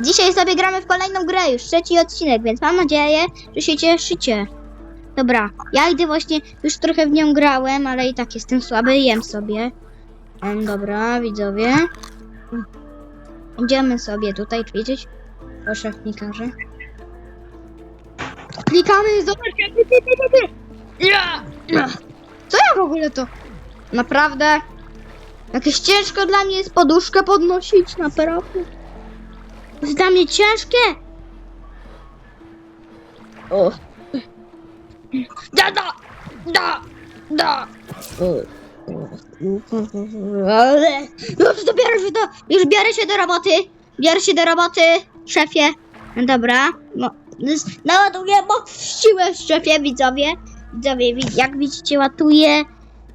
dzisiaj sobie gramy w kolejną grę, już trzeci odcinek, więc mam nadzieję, że się cieszycie. Dobra, ja idę właśnie, już trochę w nią grałem, ale i tak jestem słaby, jem sobie. Em, dobra, widzowie. Idziemy sobie tutaj ćwiczyć. Proszę, każę. Klikamy, zobaczcie. Co ja w ogóle to? Naprawdę? Jakieś ciężko dla mnie jest poduszkę podnosić, naprawdę. Jest dla mnie ciężkie. O. Da, da, da, da. Ale już dobiorę się do, już biorę się do roboty. Biorę się do roboty, szefie. No Dobra, no, naładuję moc siłę, szefie, widzowie. Widzowie, wi- jak widzicie, ładuję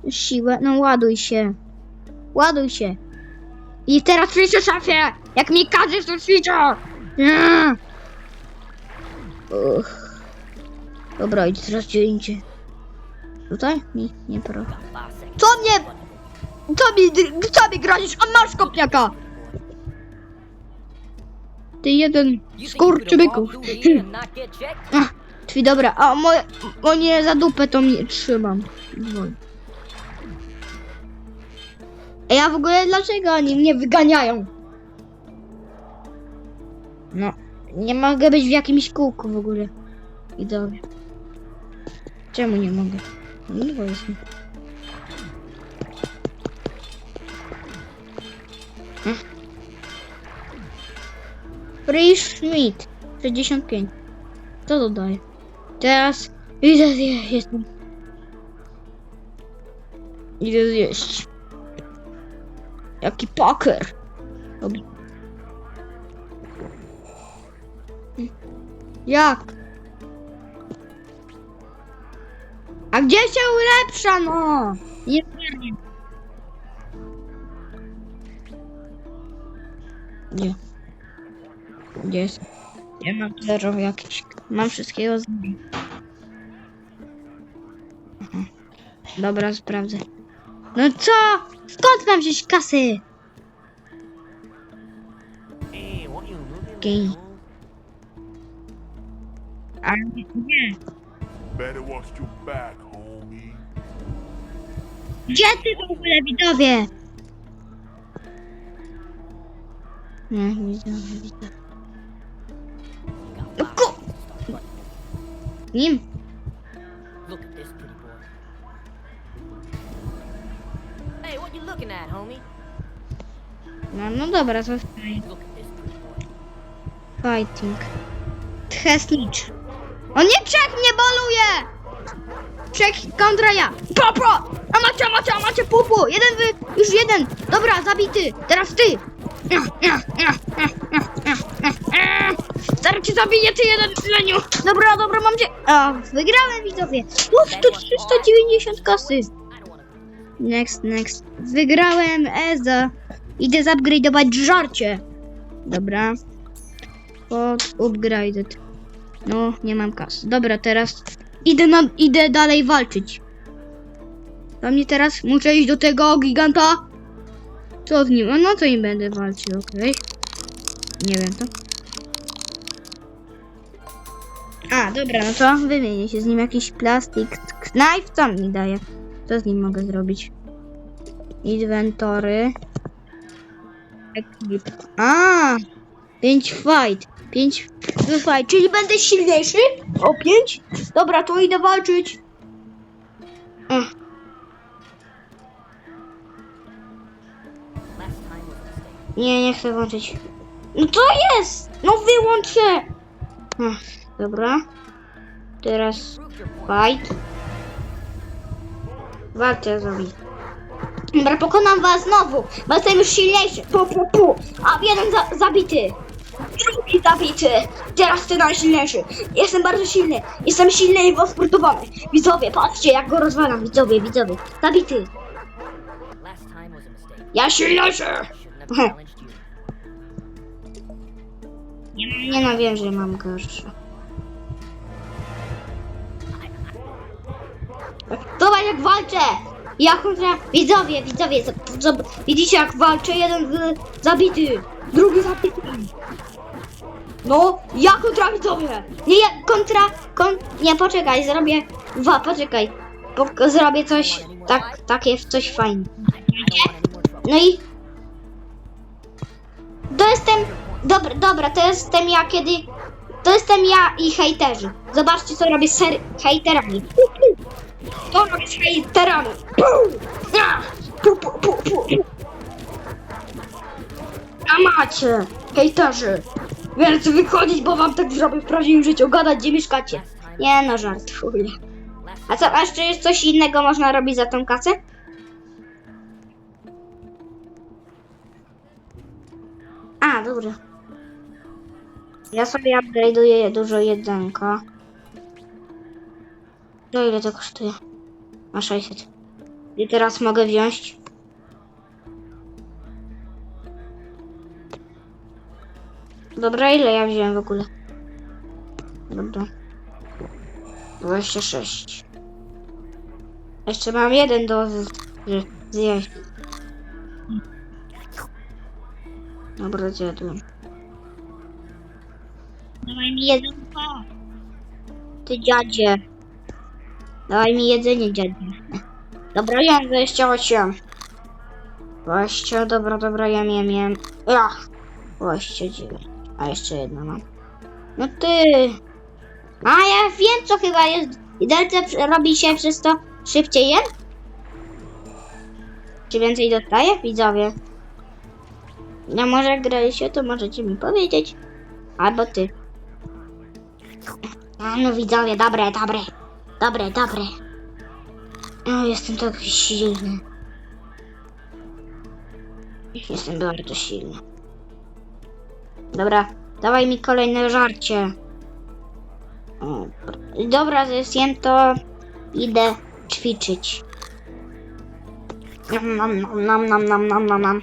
siłę. No ładuj się. Ładuj się. I teraz ćwiczę, szefie! Jak mi każesz, to ćwiczę! Uch. Dobra, idź teraz indziej. Tutaj? Nie, nie pro. Co mnie... Co mi, co mi grozisz? A masz kopniaka! Ty jeden skurczybyku. Ach, Twi, dobra, a moje, o nie, za dupę to mnie trzymam. Dzwoń. A w ogóle dlaczego oni mnie wyganiają? No, nie mogę być w jakimś kółku w ogóle. Widzowie. Czemu nie mogę? No nie. Hm. Free Schmidt 65. Co to daje? Teraz idę zjeść. Idę zjeść. Jaki poker. Jak? A gdzie się ulepsza, no? Nie wiem. Gdzie? Gdzie jest? Nie mam zero jakieś. Mam wszystkiego z. Dobra, sprawdzę. No co? Skąd mam wziąć kasy? Okej. Ale nie. Better watch your back, homie. Gdzie ty w ogóle widzowie? Nie, widzę, widzę. No ku... Nim? Looking at, homie? No, no dobra, zostań. Fighting. Tchesnicz. O nie, trzech mnie boluje! Trzech kontra ja. Popo! A macie, a macie, a macie pupu! Jeden wy, już jeden. Dobra, zabity. Teraz ty. Zaraz cię zabiję, ty jeden leniu. Dobra, dobra, mam cię. A, wygrałem widzowie. Uff, to 390 kasy. Next, next. Wygrałem Eza. Idę zupgrade'ować żarcie. Dobra. Pod upgraded. No, nie mam kas. Dobra, teraz idę, na, idę dalej walczyć. Do mnie teraz muszę iść do tego giganta. Co z nim? No to nie będę walczył, okej. Nie wiem to. A, dobra, no to wymienię się z nim jakiś plastik. Knife, co mi daje? Co z nim mogę zrobić? Inwentory. Equip. A! 5 fight. 5 fight. Czyli będę silniejszy? O 5? Dobra, to idę walczyć. Ach, nie, nie chcę włączyć. No to jest! No wyłącz się! Ach, dobra. Teraz fight. Walczę z wami. Dobra, pokonam was znowu, bo jestem już silniejszy. Pu, pu, pu. A jeden za zabity. Drugi zabity. Teraz ty najsilniejszy. Jestem bardzo silny. Jestem silny i wysportowany. Widzowie, patrzcie jak go rozwalam. Widzowie, widzowie. Zabity. Ja silniejszy. You. Nie, nie no, wiem, że mam gorsze. Zobacz jak walczę! Ja kontra... Widzowie, widzowie, widzicie jak walczę? Jeden zabity! Drugi zapis. No, ja kontra widzowie. Nie, ja kontra, kon... Nie, poczekaj, zrobię... Wa, poczekaj. Bo, zrobię coś, tak, takie, coś fajne. No i... To jestem... Dobra, dobra, to jestem ja, kiedy... To jestem ja i hejterzy. Zobaczcie, co robię z ser... hejterami. To robię z hejterami. Ja! Pu, pu, pu, pu. A macie, hejterzy. Więc wychodzić, bo wam tak zrobię w prawdziwym życiu. Gadać, gdzie mieszkacie. Nie no, żartuję. A co, a jeszcze jest coś innego można robić za tą kasę? A, dobrze. Ja sobie upgrade'uję dużo jedynka. No ile to kosztuje? Na 600. I teraz mogę wziąć. Dobra, ile ja wziąłem w ogóle? Dobra. 26. Jeszcze mam jeden do zjeść. Dobra, zjadłem. Dawaj mi jedzonko. Ty dziadzie. Dawaj mi jedzenie, dziadzie. Dobra, jem 28. 20, dobra, dobra, jem, jem, jem. Ach, 29. A jeszcze jedno mam. No ty. A ja wiem co chyba jest. I delta robi się przez to szybciej jem? Czy więcej dostaję? Widzowie. No może graliście, to możecie mi powiedzieć. Albo ty. A no widzowie, dobre, dobre. Dobre, dobre. O, jestem tak silny. Jestem bardzo silny. Dobra, dawaj mi kolejne żarcie. Dobra, zjem to idę ćwiczyć. Nam, nam, nam, nam, nam, nam, nam.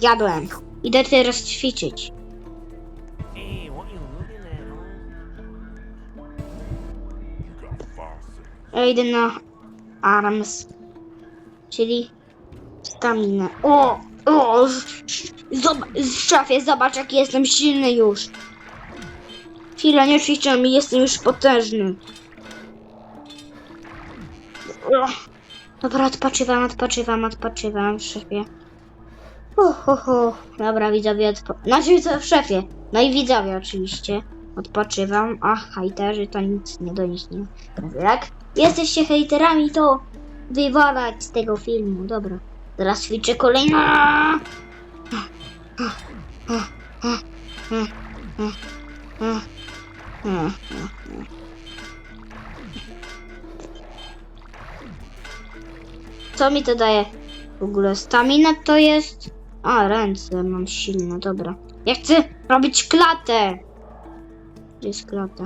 Jadłem. Idę teraz ćwiczyć. Ja idę na arms. Czyli staminę. O! O! Zobacz, szefie, zobacz jaki jestem silny już. Chwila, nie ćwiczę i jestem już potężny. Dobra, odpoczywam, odpoczywam, odpoczywam, szefie. Uh, uh, uh. Dobra, widzowie, odpo... Znaczy, co w szefie. No i widzowie oczywiście. Odpoczywam, a hejterzy to nic nie do nich nie. Jak jesteście hejterami, to wywalać z tego filmu. Dobra, teraz ćwiczę kolejna. Co mi to daje? W ogóle stamina to jest... A, ręce mam silne, dobra. Ja chcę robić klatę. Gdzie jest klata?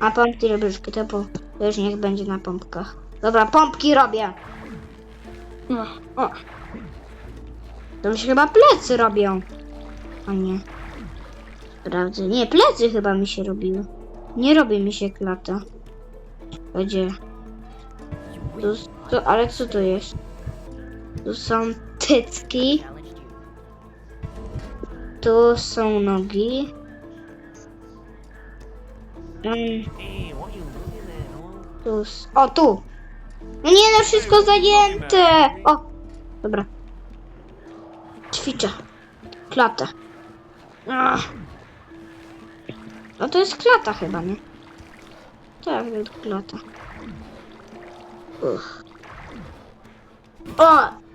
A pompki robię już to, po, to już niech będzie na pompkach. Dobra, pompki robię. O, o. To mi się chyba plecy robią. A nie. Sprawdzę. Nie, plecy chyba mi się robiły. Nie robi mi się klata. Gdzie? Tu, tu, ale co to jest? Tu są tycki. Tu są nogi. Huh? tu. O, tu. No nie, no wszystko zajęte. O, dobra. Ćwiczę. Klatę. Ach. No to jest klata chyba, nie? Tak, to jest klata. Uch. O!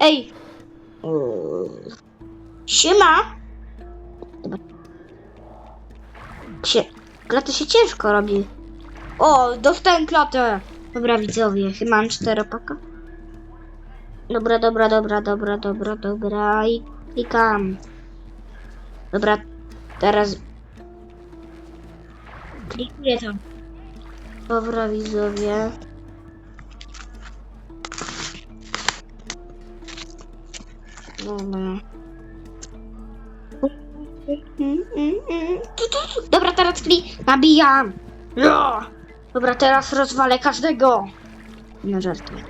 Ej! Siema! Się, klatę się ciężko robi. O, dostałem klatę! Dobra, widzowie, chyba mam czteropaka. Dobra, dobra, dobra, dobra, dobra, dobra i klikam. Dobra, teraz klikuję to. Dobra, widzowie. Dobra. Teraz klik. Nabijam. Ja. Dobra, teraz rozwalę każdego. No żartuję.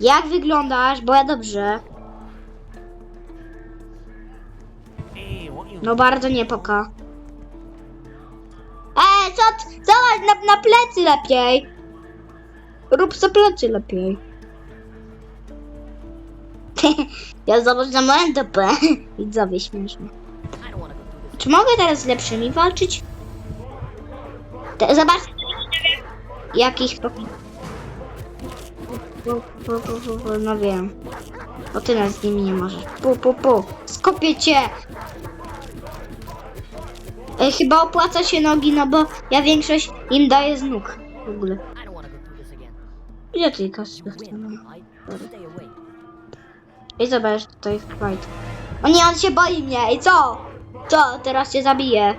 Jak wyglądasz? Bo ja dobrze. No bardzo nie poka. Eee, co? Zobacz, na, na plecy lepiej. Rób sobie plecy lepiej. ja zobacz na moją dupę. Widzowie śmieszne. Czy mogę teraz z lepszymi walczyć? Te, zobacz. Jakich. Pu, pu, pu, pu, pu, No wiem. Bo ty nas z nimi nie możesz. Pu, pu, pu. Skopię cię! E, chyba opłaca się nogi, no bo ja większość im daję z nóg. W ogóle. Gdzie ty kasy I zobacz, tutaj fight. O nie, on się boi mnie. I co? Co? Teraz cię zabiję.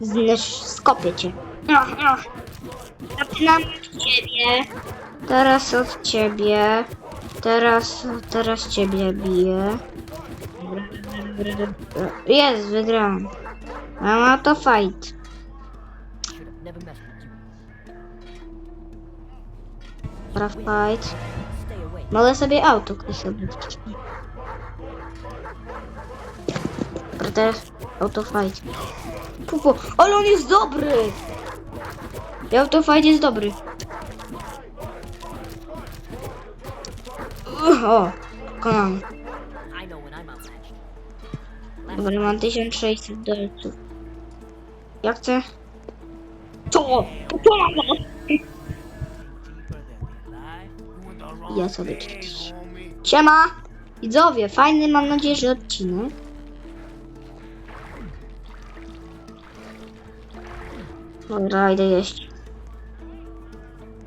Znisz, skopię cię. No, no. Zaczynam od ciebie. Teraz od ciebie. Teraz, teraz ciebie biję. Jest, wygrałem. No to fight. Dobra, fight. Mogę sobie auto sobie. Dobra, teraz auto fight. Pupu, ale on jest dobry! I auto fight jest dobry. O, pokonany. Dobra, mam 1600 dolców. Ja chcę... Co? Wrong Ja sobie homie. Siema! Widzowie, fajny mam nadzieję, że odcinek. Dobra, idę jeść.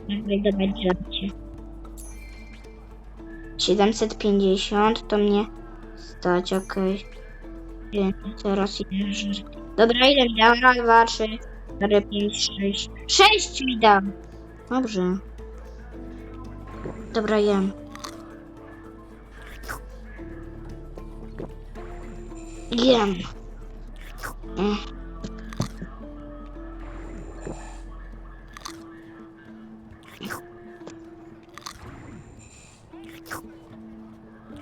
Idę dawać żarcie. 750 to mnie stać, okej. Wiem, Teraz żreć. Dobra, ile mi dał? Raz, dwa, trzy, cztery, pięć, sześć. Sześć mi dał! Dobrze. Dobra, jem. Jem. Mm.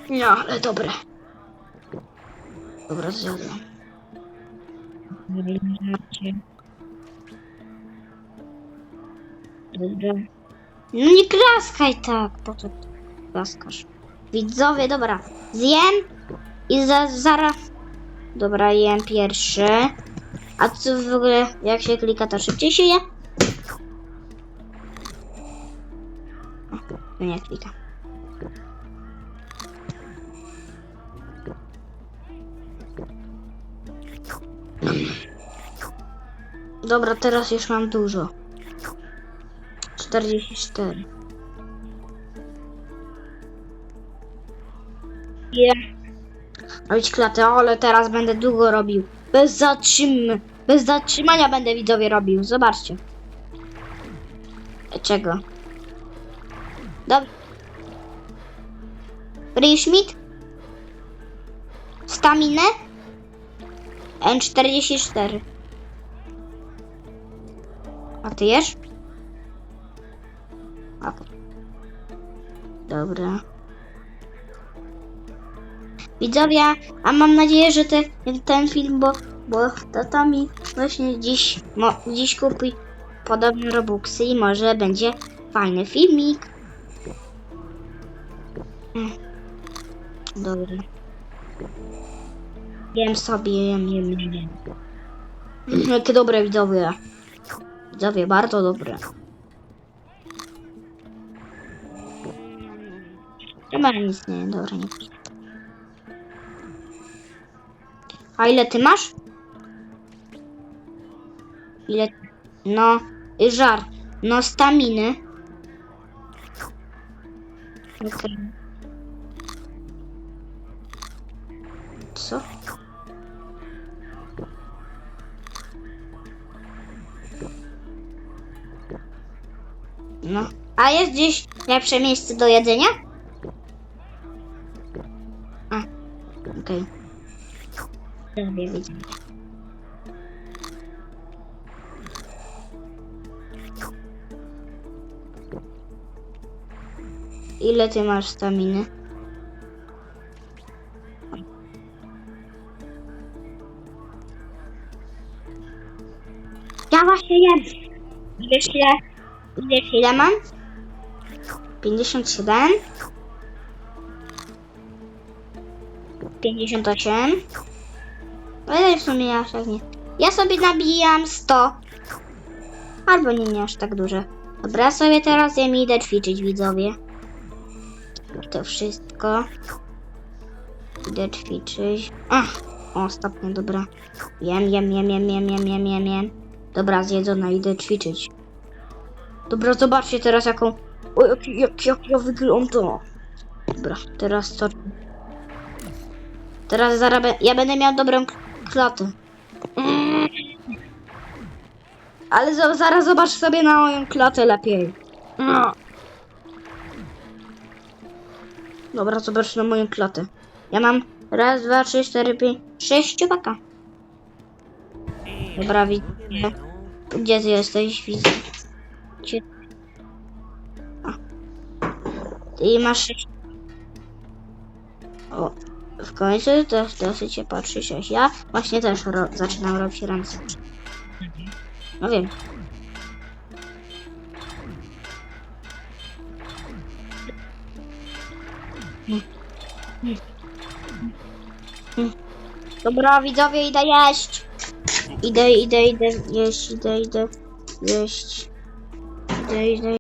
No, ale dobre. Dobra, zjadłem. Dobra. No nie klaskaj tak, po co klaskasz? Widzowie, dobra, zjem i za, zaraz... Dobra, jem pierwszy. A co w ogóle, jak się klika, to szybciej się je? O, nie klika. Dobra, teraz już mam dużo. 44. Je. Robić klatę, ale teraz będę długo robił. Bez zatrzym... Bez zatrzymania będę widzowie robił. Zobaczcie. Czego? Dobrze. Free Schmidt? Staminę? N44. Ty jesz? Okej. Dobra. Widzowie, a mam nadzieję, że te, ten film, bo, bo tata mi właśnie dziś, mo, dziś kupi podobne robuxy i może będzie fajny filmik. Mm. Dobra. Jem sobie, jem, jem, jem, Jakie dobre widzowie. Widzowie, bardzo dobre. Chyba nic nie, dobra, nie. A ile ty masz? Ile? No, żar. No, staminy. Okej. Co? No. A jest gdzieś lepsze miejsce do jedzenia? A, okej. Okay. Ile ty masz staminy? Ja właśnie jem. Myślę, Wiesz ile mam? 57 58 Ale w sumie aż tak nie. Ja sobie nabijam 100 Albo nie, nie aż tak duże. Dobra, ja sobie teraz ja mi idę ćwiczyć, widzowie. To wszystko. Idę ćwiczyć. Ach, ostatnio, dobra. Jem, jem, jem, jem, jem, jem, jem, jem, jem. Dobra, zjedzona, idę ćwiczyć. Dobra, zobaczcie teraz jaką... O, jak, jak, jak ja wyglądam. Dobra, teraz co? Teraz zaraz be- ja będę miał dobrą klatę. Mm. Ale za- zaraz zobacz sobie na moją klatę lepiej. No. Dobra, zobacz na moją klatę. Ja mam raz, dwa, trzy, cztery, pięć, sześć ciupaka. Hey, Dobra, widzę. Gdzie ty jesteś? Widzę. A. Ty masz. O, w końcu to dosyć się patrzy sześć. Ja właśnie też ro zaczynam robić ręce. No wiem. Dobra, widzowie, idę jeść. Idę, idę, idę jeść, idę, idę jeść. desde